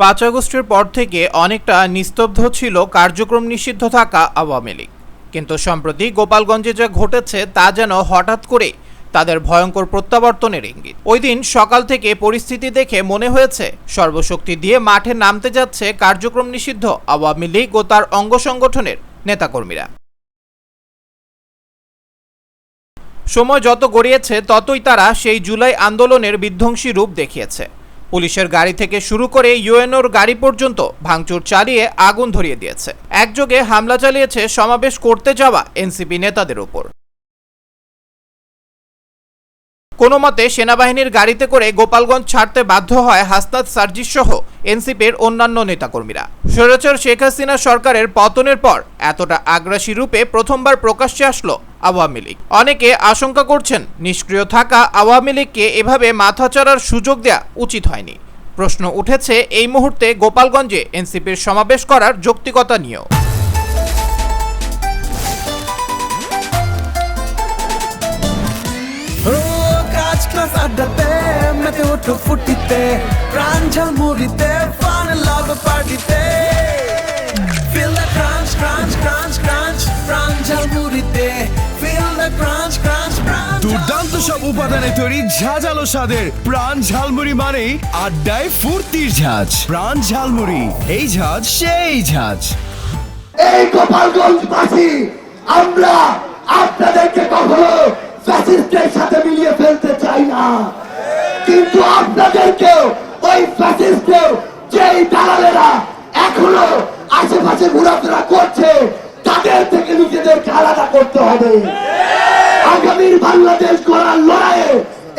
পাঁচ আগস্টের পর থেকে অনেকটা নিস্তব্ধ ছিল কার্যক্রম নিষিদ্ধ থাকা আওয়ামী লীগ। কিন্তু সম্প্রতি গোপালগঞ্জে যা ঘটেছে তা যেন হঠাৎ করে তাদের ভয়ঙ্কর প্রত্যাবর্তনের ইঙ্গিত। ওই দিন সকাল থেকে পরিস্থিতি দেখে মনে হয়েছে, সর্বশক্তি দিয়ে মাঠে নামতে যাচ্ছে কার্যক্রম নিষিদ্ধ আওয়ামী লীগ ও তার অঙ্গ সংগঠনের নেতাকর্মীরা। সময় যত গড়িয়েছে, ততই তারা সেই জুলাই আন্দোলনের বিধ্বংসী রূপ দেখিয়েছে। পুলিশের গাড়ি থেকে শুরু করে ইউএনওর গাড়ি পর্যন্ত ভাঙচুর চালিয়ে আগুন ধরিয়ে দিয়েছে। একযোগে হামলা চালিয়েছে সমাবেশ করতে যাওয়া এনসিপি নেতাদের উপর। কোনো মতে সেনাবাহিনীর গাড়িতে করে গোপালগঞ্জ ছাড়তে বাধ্য হয় হাসনাত সার্জিস সহ এনসিপির অন্যান্য নেতাকর্মীরা। স্বৈরাচার শেখ হাসিনা সরকারের পতনের পর এতটা আগ্রাসী রূপে প্রথমবার প্রকাশ্যে আসলো আওয়ামী লীগ। অনেকে আশঙ্কা করছেন, নিষ্ক্রিয় থাকা আওয়ামী লীগকে এভাবে মাথা মাথাচাড়ার সুযোগ দেয়া উচিত হয়নি। প্রশ্ন উঠেছে, এই মুহূর্তে গোপালগঞ্জে এনসিপির সমাবেশ করার যৌক্তিকতা নিয়েও। মেতে ফুটিতে প্রাণ ঝালমুড়িতে ফান লাভ পার্টিতে Feel the crunch, crunch, crunch, crunch প্রাণ ঝালমুড়িতে Feel the crunch, crunch, crunch. দুর্দান্ত সব উপাদানে তৈরি ঝাঁঝালো স্বাদের প্রাণ ঝালমুড়ি মানেই আড্ডায় ফুর্তির ঝাঁজ। প্রাণ ঝালমুড়ি এই ঝাঁজ সেই ঝাঁজ। এই গোপালগঞ্জবাসী আমরা আপনাদেরকে কখনো ফ্যাসিস্টের সাথে মিলিয়ে ফেলতে চাই না। কিন্তু আপনাদেরকেও, ওই ফ্যাসিস্টেও যেই দালালেরা এখনও আশেপাশে ঘোরাফেরা করছে, তাদের থেকে নিজেদেরকে আলাদা করতে হবে। আগামীর বাংলাদেশ করার লড়াইয়ে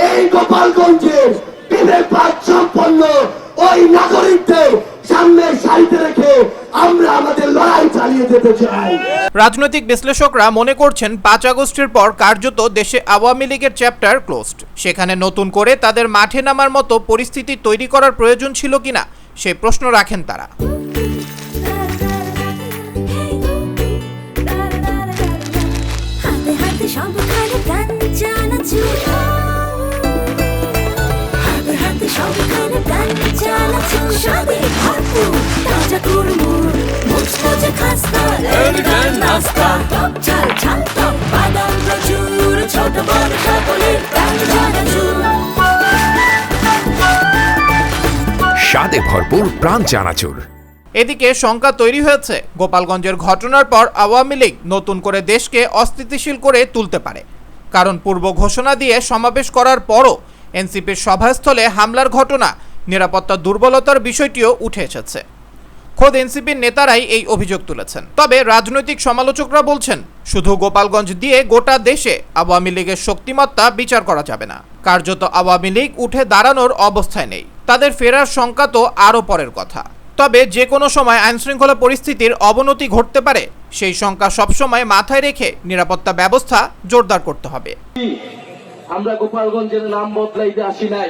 এই গোপালগঞ্জের বিবেকবাদ চাই রাজনৈতিক বিশ্লেষকরা মনে করছেন পাঁচ আগস্টের পর কার্যত দেশে আওয়ামী লীগের চ্যাপ্টার ক্লোজড। সেখানে নতুন করে তাদের মাঠে নামার মতো পরিস্থিতি তৈরি করার প্রয়োজন ছিল কিনা সে প্রশ্ন রাখেন তারা। সবখানে প্রাণ ভরপুর তাজা নাস্তা টক ঝাল ঝাল টক বাদাম প্রচুর ছোট বড় সকলের স্বাদে ভরপুর প্রাণ চানাচুর এদিকে শঙ্কা তৈরি হয়েছে। গোপালগঞ্জের ঘটনার পর আওয়ামী লীগ নতুন করে দেশকে অস্থিতিশীল করে তুলতে পারে। কারণ পূর্ব ঘোষণা দিয়ে সমাবেশ করার পরও এনসিপির সভাস্থলে হামলার ঘটনা নিরাপত্তা দুর্বলতার বিষয়টিও উঠে এসেছে। খোদ এনসিপির নেতারাই এই অভিযোগ তুলেছেন। তবে রাজনৈতিক সমালোচকরা বলছেন, শুধু গোপালগঞ্জ দিয়ে গোটা দেশে আওয়ামী লীগের শক্তিমত্তা বিচার করা যাবে না। কার্যত আওয়ামী লীগ উঠে দাঁড়ানোর অবস্থায় নেই। তাদের ফেরার শঙ্কা তো আরও পরের কথা। তবে যে কোনো সময় আইনশৃঙ্খলা পরিস্থিতির অবনতি ঘটতে পারে, সেই শঙ্কা সবসময় মাথায় রেখে নিরাপত্তা ব্যবস্থা জোরদার করতে হবে। আমরা গোপালগঞ্জের নাম বদলাইতে আসি নাই।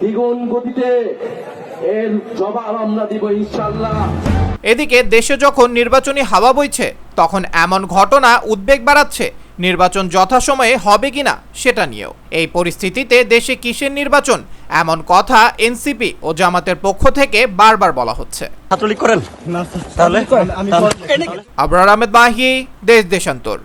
দ্বিগুণ গতিতে এর জবাব আমরা দিব ইনশাল্লাহ এদিকে দেশে যখন নির্বাচনী হাওয়া বইছে তখন এমন ঘটনা উদ্বেগ বাড়াচ্ছে নির্বাচন যথাসময়ে হবে কিনা সেটা নিয়েও। এই পরিস্থিতিতে দেশে কিসের নির্বাচন? এমন কথা এনসিপি ও জামাতের পক্ষ থেকে বারবার বলা হচ্ছে। ছাত্রলীগ করেন? তাহলে? আবরার আহমেদ মাহি দেশ দেশান্তর।